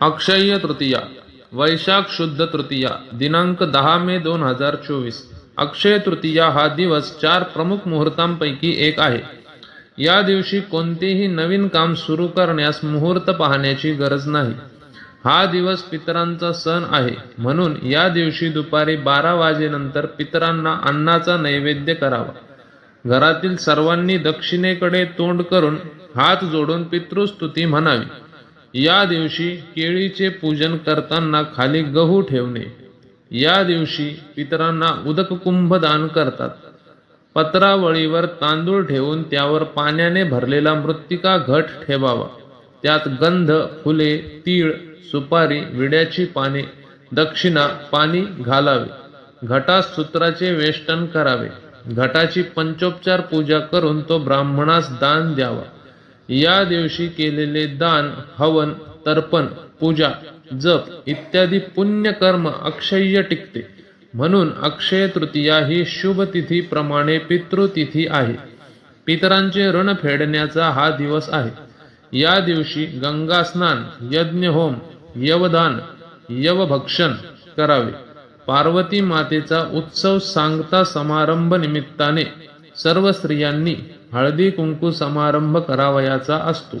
अक्षय तृतीया वैशाख शुद्ध तृतीया दिनांक दहा मे दोन हजार चोवीस. अक्षय तृतीया हा दिवस चार प्रमुख मुहूर्तांपैकी एक आहे. या दिवशी कोणतेही नवीन काम सुरू करण्यास मुहूर्त पाहण्याची गरज नाही. हा दिवस पितरांचा सण आहे. म्हणून या दिवशी दुपारी बारा वाजेनंतर पितरांना अन्नाचा नैवेद्य करावा. घरातील सर्वांनी दक्षिणेकडे तोंड करून हात जोडून पितृस्तुती म्हणावी. या दिवशी केळीचे पूजन करताना खाली गहू ठेवणे. या दिवशी पितरांना उदक कुंभ दान करतात. पत्रावळीवर तांदूळ ठेवून त्यावर पाण्याने भरलेला मृत्तिका घट ठेवावा. त्यात गंध फुले तीळ सुपारी विड्याची पाने दक्षिणा पाणी घालावे. घटास सूत्राचे वेष्टन करावे. घटाची पंचोपचार पूजा करून तो ब्राह्मणास दान द्यावा. या दिवशी केलेले दान हवन तर्पण पूजा जप इत्यादी पुण्यकर्म अक्षय्य टिकते. म्हणून अक्षय तृतीया ही शुभ तिथी प्रमाणे पितृतिथी आहे. पितरांचे ऋण फेडण्याचा हा दिवस आहे. या दिवशी गंगा स्नान यज्ञ होम यवदान यवभक्षण करावे. पार्वती मातेचा उत्सव सांगता समारंभ निमित्ताने सर्व स्त्रियांनी हळदी कुंकू समारंभ करावयाचा असतो.